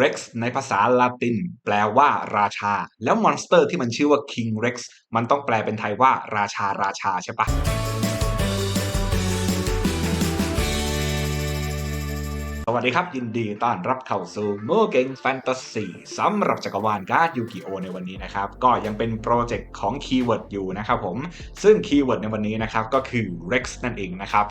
Rex ในภาษาละติน แปลว่าราชา แล้วมอนสเตอร์ที่มันชื่อว่า King Rex มันต้องแปลเป็นไทยว่าราชาราชาใช่ปะ วัสดีครับ ยินดีต้อนรับเข้าสู่โมเก n งแฟนตาซีสำหรับจักรวาลการ์ดยูกิโอในวันนี้นะครับ ก็ยังเป็นโปรเจกต์ของคีย์เวิร์ดอยู่นะครับผม ซึ่งคีย์เวิร์ดในวันนี้นะครับ ก็คือ Rex นั่นเองนะครับ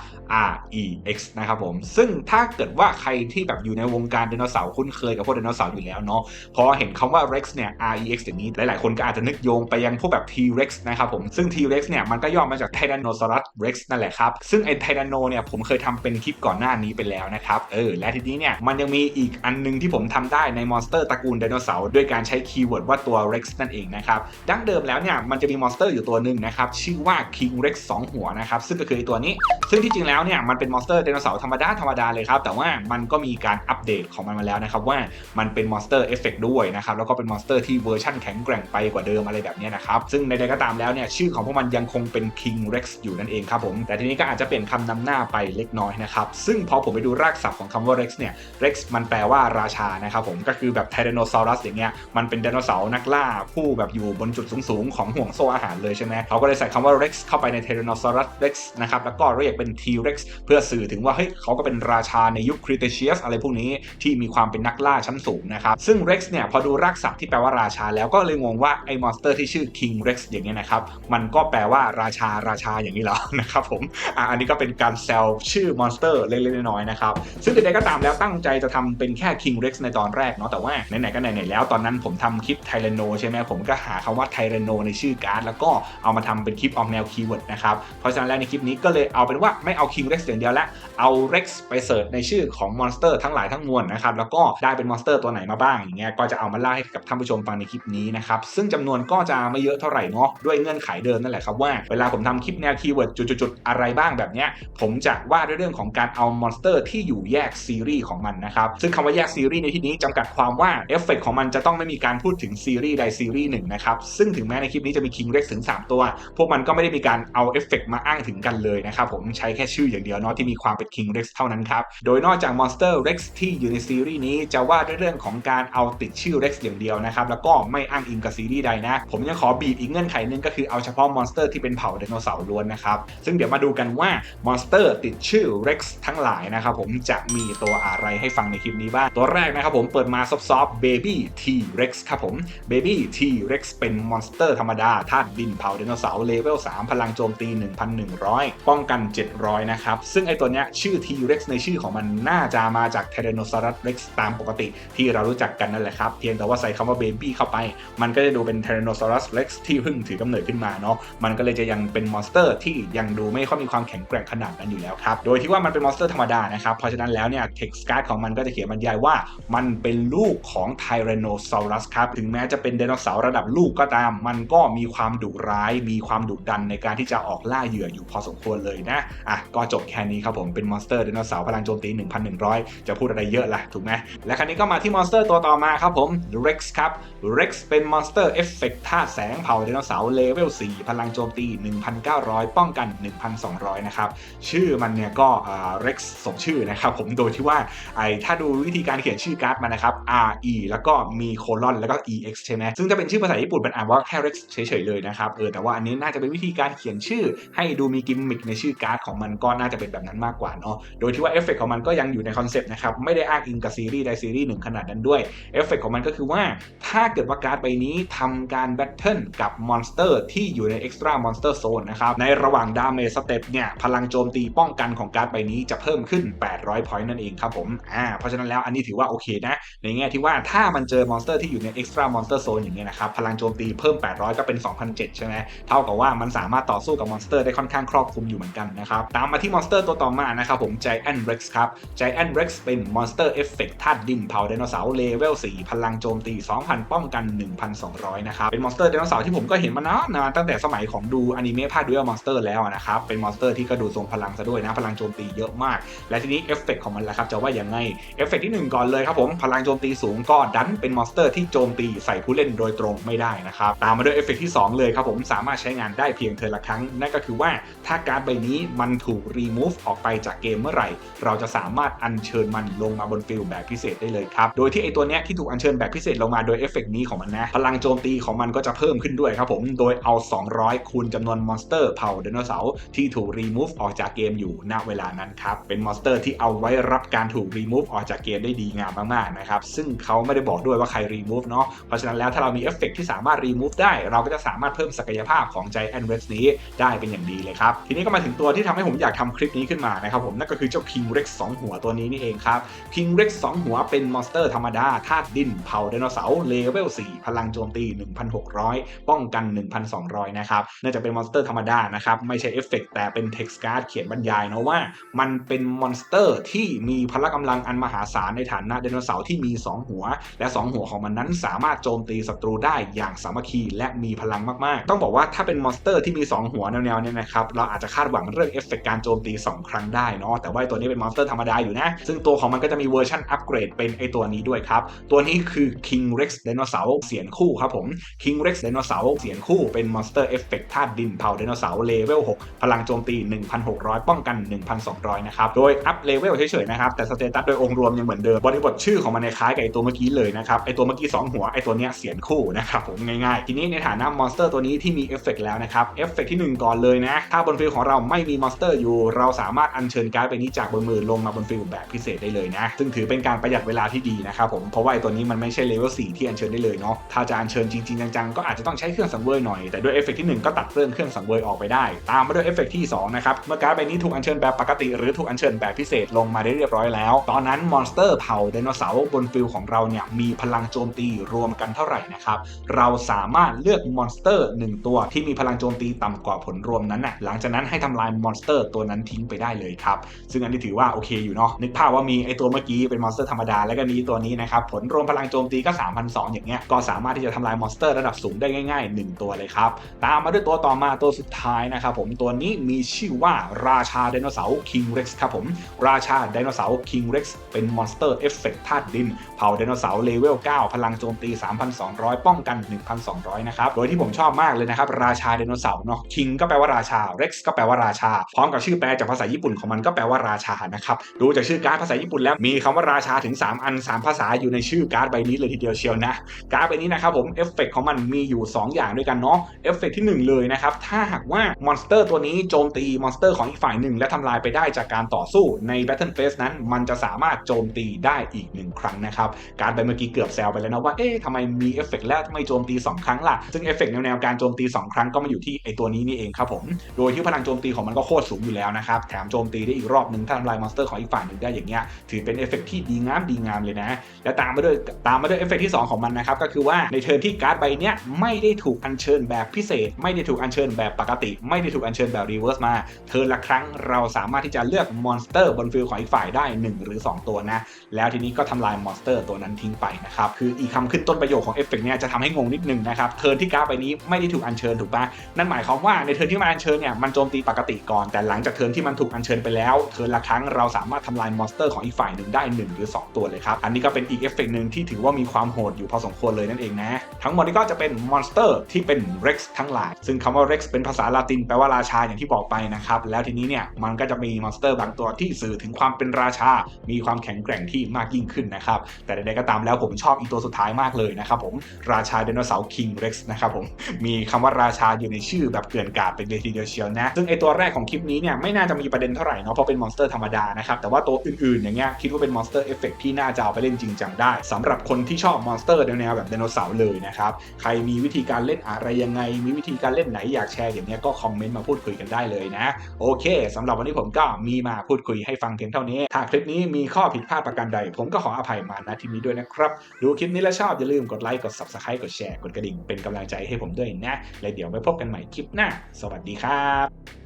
R E X นะครับผม ซึ่งถ้าเกิดว่าใครที่แบบอยู่ในวงการไดโนเสาร์คุ้นเคยกับพวกไดโนเสาร์อยู่แล้วเนาะพอเห็นคำว่า Rex เนี่ย R E X อย่างนี้หลาย ๆ คนก็อาจจะนึกโยงไปยังพวกแบบ T Rex นะครับผมซึ่ง T Rex เนี่ยมันก็ย่อมาจาก Tyrannosaurus Rex นั่นแหละครับซึ่งไอ้ Tyranno เนี่ยผมเคยทำเป็นคลิปก่อนหน้านี้ไปแล้วนะครับเออและทนี้เนี่ยมันยังมีอีกอันนึงที่ผมทำได้ในมอนสเตอร์ตระกูลไดโนเสาร์ด้วยการใช้คีย์เวิร์ดว่าตัว Rex นั่นเองนะครับดั้งเดิมแล้วเนี่ยมันจะมีมอนสเตอร์อยู่ตัวหนึ่งนะครับชื่อว่า King Rex 2 หัวนะครับซึ่งก็คือไอตัวนี้ ซึ่งที่จริงแล้วเนี่ยมันเป็นมอนสเตอร์ไดโนเสาร์ธรรมดาธรรมดาเลยครับแต่ว่ามันก็มีการอัปเดตของมันมาแล้วนะครับว่ามันเป็นมอนสเตอร์เอฟเฟกด้วยนะครับแล้วก็เป็นมอนสเตอร์ที่เวอร์ชันแข็งแกร่งไปกว่าเดิมอะไรแบบนี้นะครับซึ่งในใดก็ตามแล้วเนี่ยชื่อของพวกมันยังคงเป็น King Rex อยู่นั่นเองครับผมแต่ทีนี้ก็อาจจะเปลี่ยนคำนำหน้าไปเล็กน้อยนะครับซึ่งพอผมไปดูรากศัพท์ของคำว่า Rex เนี่ย Rex มันแปลว่าราชานะครับผมก็คือแบบไทแรนโนซอรัสอย่างเงี้ยมันเป็นไดโนเสาร์นักล่าผู้แบบอยู่บนจุดสูงๆ ของห่วงโซ่อาหารเลยใช่ไหมเขาก็เลยใส่คำว่า Rex เข้าไปในไทแรนโนซอรัส Rex นะครับแล้วก็เรียกเป็น T-Rex เพื่อสื่อถึงว่าเฮ้ยเขาก็เป็นราชาในยุคคริเทเชียสอะไรพวกนี้ที่มีความเป็นนักล่าชั้นสูงนะครับซึ่ง Rex เนี่ยพอดูรากศัพท์ที่แปลว่าราชาแล้วก็เลยงงว่าไอ้มอนสเตอร์ที่ชื่อ King Rex อย่างเงี้ยนะครับมันก็แปลว่าราชาราชาอย่างนี้เหรอนะครับผมอะอันนี้ก็เป็นการแซวชื่อมอนสเตอร์เล็กๆน้อยๆนะครับซึ่งใดๆก็ตามแล้วตั้งใจจะทำเป็นแค่ King Rex ในตอนแรกเนาะแต่ว่าไหนๆก็ไหนๆแล้วตอนนั้นผมทำคลิปไทเรโนใช่ไหมผมก็หาคำว่าไทเรโนในชื่อการ์ดแล้วก็เอามาทำเป็นคลิปออกแนวคีย์เวิร์ดนะครับเพราะฉะนั้นแล้วในคลิปนี้ก็เลยเอาเป็นว่าไม่เอา King Rex อย่างเดียวละเอา Rex ไปเสิร์ชในชื่อของมอนสเตอร์ทั้งหลายทั้งมวลนะครับแล้วก็ได้เป็นมอนสเตอร์ตัวไหนมาบ้างอย่างเงี้ยก็จะเอามาเล่าให้กับท่านผู้ชมฟังในคลิปนี้นะครับซึ่งจำนวนก็จะไม่เยอะเท่าไหร่เนาะด้วยเงื่อนไขเดิมนั่นแหละครับว่าเวลาผมทำคลิปแนวคีย์เวิร์ดจุดๆอะไรบ้างแบบเนี้ยผมจะว่าด้วยเรื่องของการเอามอนสเตอร์ที่อยู่แยกซีรส์ของมันนะครับซึ่งคำว่าแยกซีรีส์ในที่นี้จำกัดความว่าเอฟเฟกของมันจะต้องไม่มีการพูดถึงซีรีส์ใดซีรีส์หนึ่งนะครับซึ่งถึงแม้ในคลิปนี้จะมี King Rex ถึง 3 ตัว พวกมันก็ไม่ได้มีการเอาเอฟเฟกมาอ้างถึงกันเลยนะครับผมใช้แค่ชื่ออย่างเดียวเนาะที่มีความเป็น King Rex เท่านั้นครับโดยนอกจาก Monster Rex ที่อยู่ในซีรีส์นี้จะว่าด้วยเรื่องของการเอาติดชื่อ Rex อย่างเดียวนะครับแล้วก็ไม่อ้างอิงกับซีรีส์ใดนะ ผมยังขอบีบอีกเงื่อนไขหนึงก็คือเอาเฉพาะมอนสเตอร์ที่เป็นเผ่าไดโนเสาร์ล้วนนะครับซึ่งเดี๋ยวมาดูกันว่ามอนสเตอร์ติดชื่อ Rex ทั้งหลายนะครับผมจะมีตัวอะไรให้ฟังในคลิปนี้บ้าง ตัวแรกนะครับผมเปิดมาซอฟต์ๆ Baby T Rex ครับผม Baby T Rex เป็นมอนสเตอร์ธรรมดาธาตุดินเผาไดโนเสาร์เลเวล 3 พลังโจมตี 1,100 ป้องกัน 700 นะครับ ซึ่งไอตัวเนี้ยชื่อ T Rex ในชื่อของมันน่าจะมาจาก Tyrannosaurus Rex ตามปกติที่เรารู้จักกันนั่นแหละครับ เพียงแต่ว่าใส่คำว่า Baby เข้าไป มันก็จะดูเป็น Tyrannosaurus Rex ที่เพิ่งถือกำเนิดขึ้นมาเนาะมันก็เลยจะยังเป็นมอนสเตอร์ที่ยังดูไม่ค่อยมีความแข็งแกร่งขนาดนั้นอยู่แล้วครับโดยที่ว่ามันเป็นมอนสเตอร์ธรรมดานะครับเพราะฉะนั้นแล้วเนี่ย text card ของมันก็จะเขียนบรรยายว่า มันเป็นลูกของ Tyrannosaurus ครับ ถึงแม้จะเป็นไดโนเสาร์ระดับลูกก็ตาม มันก็มีความดุร้าย มีความดุดันในการที่จะออกล่าเหยื่ออยู่พอสมควรเลยนะ อะ ก็จบแค่นี้ครับผม เป็นมอนสเตอร์ไดโนเสาร์พลังโจมตี 1,100 จะพูดอะไรเยอะล่ะ ถูกไหม และครั้นี้ก็มาที่มอนสเตอร์ตัวต่อมาครับผม Rex ครับ Rex เป็นมอนสเตอร์เอฟเฟกต์ธาตุแสงเผาไดโนเสาร์เลเวล 4 พลังโจมตี 1,900 ป้องกัน 1,200 นะครับ ชื่อมันเนี่ยก็อ่า Rex สมชื่อนะครับผม โดยที่ว่าไอถ้าดูวิธีการเขียนชื่อการ์ดมันะครับ R E แล้วก็มีโคลอนแล้วก็ E X ใช่ไหมซึ่งถ้าเป็นชื่อภาษาญี่ปุ่นมันอ่านว่าแค่ Rex เฉยๆเลยนะครับเออแต่ว่าอันนี้น่าจะเป็นวิธีการเขียนชื่อ ให้ดูมีกิมมิคในชื่อการ์ดของมันก็น่าจะเป็นแบบนั้นมากกว่าเนาะโดยที่ว่าเอฟเฟกของมันก็ยังอยู่ในคอนเซปต์นะครับไม่ได้อ้างอิงกับซีรีส์ใดซีรีส์หนึ่งขนาดนั้นด้วยเอฟเฟกของมันก็คือว่าถ้าเกิดว่าการ์ดใบนี้ทำการแบทเทิลกับมอนสเตอร์ที่อยู่ใน Extra Monster Zone นะครับในระหว่างดาเมจสเต็ปเนี่ยพลังโจมตีป้องกันของการ์ดใบนี้จะเพิ่มขึ้น 800พอยต์นั่นเองครับผมอ่าเพราะฉะนั้นแล้วอันนี้ถือว่าโอเคนะ ในแง่ที่ว่าถ้ามันเจอมอนสเตอร์ที่อยู่ใน Extra Monster Zone อย่างเงี้ยนะครับพลังโจมตีเพิ่ม 800 ก็เป็น 2,007ใช่ไหมเท่ากับว่ามันสามารถต่อสู้กับมอนสเตอร์ได้ค่อนข้างครอบคลุมอยู่เหมือนกันนะครับตามมาที่มอนสเตอร์ตัวต่อมานะครับผม Giant Rex ครับ Giant Rex เป็นมอนสเตอร์เอฟเฟกต์ธาตุดินเผาไดโนเสาร์เลเวล4พลังโจมตี 2,000 ป้องกัน 1,200 นะครับเป็นมอนสเตอร์ไดโนเสาร์ที่ผมก็เห็นมานานนานตั้งแต่สมัยของดูอนิเมะภาคดูอัลมอนสเตอร์แล้วนะครับเป็นมอนสเตอร์ที่ก็ดูทรงพลังซะด้วยนะพลังโจมตีเยอะมาก และทีนี้เอฟเฟกต์ของมันละครับจะว่ายังไง เอฟเฟกต์ที่ 1 ก่อนเลยครับผม พลังโจมตีสูงก็ดันเป็นมอนสเตอร์ที่โจมตีใส่ผู้เล่นโดยตรงไม่ได้นะครับ ตามมาด้วยเอฟเฟกต์ที่ 2 เลยครับผมสามารถใช้งานได้เพียงเทอละครั้ง นั่นก็คือว่าถ้าการ์ดใบนี้มันถูกรีมูฟออกไปจากเกมเมื่อไหร่ เราจะสามารถอัญเชิญมันลงมาบนฟิลแบบพิเศษได้เลยครับโดยที่ไอตัวเนี้ยที่ถูกอัญเชิญแบบพิเศษลงมาโดยเอฟเฟกต์นี้ของมันนะพลังโจมตีของมันก็จะเพิ่มขึ้นด้วยครับผมโดยเอา 200 คูณจำนวนมอนสเตอร์เผ่าไดโนเสาร์ที่ถูกรีมูฟออกจากเกมอยู่ณเวลานั้นครับเป็นมอนสเตอร์ที่เอาไว้รับการถูกรีมูฟออกจากเกมได้ดีงามมากๆนะครับซึ่งเขาไม่ได้บอกด้วยว่าใครรีมูฟเนาะเพราะฉะนั้นแล้วถ้าเรามีเอฟเฟกต์ที่สามารถรีมูฟได้ เราก็จะสามารถเพิ่มศักยภาพของ Giant w e s นี้ได้เป็นอย่างดีเลยครับ ทีนี้ก็มาถึงตัวที่ทำให้ผมอยากทำคลิปนี้ขึ้นมานะครับผมนั่นก็คือเจ้า King Rex 2 หัวตัวนี้นี่เองครับ King Rex 2 หัวเป็นมอนสเตอร์ธรรมดาธาตุดินเผ่าไดโนเสาร์เลเวล4พลังโจมตี 1,600 ป้องกัน 1,200 นะครับเนื่องจากเป็นมอนสเตอร์ธรรมดานะครับไม่ใช่เอฟเฟกแต่เป็น text card เขียนบรรยายนะว่า มันเป็นมอนสเตอร์ที่มีพละกำลังอันมหาศาลในฐานะไดโนเสาร์ที่มี 2 หัว และ 2 หัวของมันนั้นสามารถโจมตีศัตรูได้อย่างสามัคคีและมีพลังมากๆ ต้องบอกว่าถ้าเป็นมอนสเตอร์ที่มี 2 หัวแนวๆเนี่ยนะครับเราอาจจะคาดหวังเรื่องเอฟเฟกต์การโจมตี 2 ครั้งได้เนาะแต่ว่าตัวนี้เป็นมอนสเตอร์ธรรมดาอยู่นะ ซึ่งตัวของมันก็จะมีเวอร์ชันอัปเกรดเป็นไอตัวนี้ด้วยครับ ตัวนี้คือ King Rex ไดโนเสาร์เสียนคู่ครับผม King Rex ไดโนเสาร์เสียนคู่เป็นมอนสเตอร์เอฟเฟกต์ธาตุดินเผาไดโนเสาร์เลเวล6พลังโจมตี 1,600 ป้องกัน 1,200 นะครับ โดยอัพเลเวลเฉยๆนะครับแต่สเตตัสโดยองค์รวมยังเหมือนเดิมบริบทชื่อของมันในคล้ายกับไอตัวเมื่อกี้เลยนะครับไอตัวเมื่อกี้2หัวไอตัวเนี้ยเสียนคู่นะครับผมง่ายๆ ทีนี้ในฐานะมอนสเตอร์ตัวนี้ที่มีเอฟเฟกต์แล้วนะครับเอฟเฟกต์ที่ 1 ก่อนเลยนะ ถ้าบนฟิลของเราไม่มีมอนสเตอร์อยู่ เราสามารถอัญเชิญการ์ดใบนี้จากบนมือลงมาบนฟิลแบบพิเศษได้เลยนะ ซึ่งถือเป็นการประหยัดเวลาที่ดีนะครับผมเพราะว่าไอตัวนี้มันไม่ใช่เลเวล4ที่อัญเชิญได้เลยเนาะถ้าจะอัญเชิญจริงๆจังๆก็อาจจะต้องใช้เครื่องสังเวยหน่อยแต่ด้วยเอฟเฟกต์ที่ 1 ก็ตัดเรื่องเครื่องสังเวยออกไปได้ ตามมาด้วยเอฟเฟกที่2นะครับเมื่อการ์ดใบนี้ถูกอัญเชิญแบบปกติหรือถูกอัญเชิญแบบพิเศษลงมาได้เรียบร้อยแล้ว ตอนนั้นมอนสเตอร์เผ่าไดโนเสาร์บนฟิลของเราเนี่ยมีพลังโจมตีรวมกันเท่าไหร่นะครับเราสามารถเลือกมอนสเตอร์ 1 ตัวที่มีพลังโจมตีต่ำกว่าผลรวมนั้นน่ะหลังจากนั้นให้ทำลายมอนสเตอร์ตัวนั้นทิ้งไปได้เลยครับซึ่งอันนี้ถือว่าโอเคอยู่เนาะนึกภาพว่ามีไอตัวเมื่อกี้เป็นมอนสเตอร์ธรรมดาแล้วก็มีตัวนี้นะครับผลรวมพลังโจมตีก็3,200อย่างเงี้ยก็สามารถที่จะทำลายมอนสเตอร์ระดับสูงได้ง่าย ๆ 1 ตัวเลยครับตามมาด้วยตัวต่อมาตัวสุดท้ายนะครับผมตัวนี้มีชื่อว่าราชาไดโนเสาร์ King Rex ครับผมราชาไดโนเสาร์ King Rex เป็นมอนสเตอร์เอฟเฟกต์ธาตุดิน เผ่าไดโนเสาร์เลเวล 9 พลังโจมตี 3,200 ป้องกัน 1,200 นะครับ โดยที่ผมชอบมากเลยนะครับ ราชาไดโนเสาร์เนาะ King ก็แปลว่าราชา Rex ก็แปลว่าราชา พร้อมกับชื่อแปลจากภาษาญี่ปุ่นของมันก็แปลว่าราชานะครับ ดูจากชื่อการ์ดภาษาญี่ปุ่นแล้วมีคำว่าราชาถึง 3 อัน 3 ภาษาอยู่ในชื่อการ์ดใบนี้เลยทีเดียวเชียวนะการ์ดใบนี้นะครับผมเอฟเฟกของมันมีอยู่ 2 อย่างด้วยกันเนาะเอฟเฟกที่ 1 เลยนะครับถ้าหากว่ามอนสเตอร์ตัวนี้โจมตีมอนสเตอร์ของอีกฝ่ายหนึ่งและทำลายไปได้จากการต่อสู้ใน Battle Phase นั้นมันจะสามารถโจมตีได้อีก1ครั้งนะครับ การ์ดใบเมื่อกี้เกือบแซวไปแล้วนะว่าเอ๊ะทำไมมีเอฟเฟกแล้วทำไมโจมตี 2 ครั้งล่ะ ซึ่งเอฟเฟกแนวๆการโจมตี 2 ครั้งก็มาอยู่ที่ไอตัวนี้นี่เองครับผม โดยที่พลังโจมตีของมันก็โคตรสูงอยู่แล้วนะครับ แถมโจมตีได้อีกรอบหนึ่งถ้าทำลายมอนสเตอร์ของอีกฝ่ายหนึ่งได้อย่างเงี้ยถือเป็นเอฟเฟกที่ดีงามดีงามเลยนะ และตามมาด้วยตามมาด้วยเอฟเฟกที่ 2 ของมันนะครับก็คือว่าในเทิร์นที่การ์ดใบเนี้ยไม่ได้ถูกอัญเชิญแบบพิเศษ ไม่ได้ถูกอัญเชิญแบบปกติ ไม่ได้ถูกอัญเชิญแบบรีเวิร์สมาเทิร์นละครั้งเราสามารถที่จะเลือกมอนสเตอร์บนฟิลของอีกฝ่ายได้1 หรือ 2 ตัวนะ แล้วทีนี้ก็ทำลายมอนสเตอร์ตัวนั้นทิ้งไปนะครับ คืออีกคำขึ้นต้นประโยคของเอฟเฟกเนี่ยจะทำให้งงนิดนึงนะครับเทิร์นที่การ์ดใบนี้ไม่ได้ถูกอัญเชิญถูกปะนั่นหมายความว่าในเทิร์นที่มันอัญเชิญเนี่ยมันโจมตีปกติก่อน แต่หลังจากเทิร์นที่มันถูกอัญเชิญไปแล้วเทิร์นละครั้งเราสามารถทำลายมอนสเตอร์ของอีกฝ่ายหนึ่งได้ 1 หรือ 2 ตัวเลยครับอันนี้ก็เป็นอีกเอฟเฟกหนึ่งที่ถือว่ามีความโหดอยู่พอสมควรเลยนั่นเองนะทั้งหมดนี้ก็จะเป็นมอนสเตอร์ที่เป็น Rex ทั้งหลาย ซึ่งคำว่า Rex เป็นภาษาลาตินแปลว่าราชาอย่างที่บอกไปนะครับแล้วทีนี้เนี่ยมันก็จะมีมอนสเตอร์บางตัวที่สื่อถึงความเป็นราชา มีความแข็งแกร่งที่มากยิ่งขึ้นนะครับ แต่ใดๆก็ตามแล้วผมชอบอีกตัวสุดท้ายมากเลยนะครับผมราชาไดโนเสาร์ King Rex นะครับผมมีคำว่าราชาอยู่ในชื่อแบบเกลื่อนกาดเป็นเลยทีเดียวเชียวนะ ซึ่งไอตัวแรกของคลิปนี้เนี่ยไม่น่าจะมีประเด็นเท่าไหร่เนาะเพราะเป็นมอนสเตอร์ธรรมดานะครับแต่ว่าตัวอื่นๆอย่างเงี้ยคิดว่าเป็นมอนสเตอร์เอฟเฟกที่น่าจะเอาไปเล่นจริงจังได้สำหรับคนที่ชอบมอนสเตอร์แนวๆแบบไดโนเสาร์เลยนะครับใครมีวิธีการเล่นอะไรยังไง มีวิธีการเล่นไหนอยากแชร์อย่างเงี้ยก็คอมเมนต์มาพูดคุยกันได้เลยนะ โอเคสำหรับวันนี้ผมก็มีมาพูดคุยให้ฟังเพียงเท่านี้ถ้าคลิปนี้มีข้อผิดพลาดประการใด ผมก็ขออภัยมาณที่นี้ด้วยนะครับ ดูคลิปนี้แล้วชอบอย่าลืมกดไลค์ กด subscribe กดแชร์ กดกระดิ่ง เป็นกำลังใจให้ผมด้วยนะ และเดี๋ยวไปพบกันใหม่คลิปหน้า สวัสดีครับ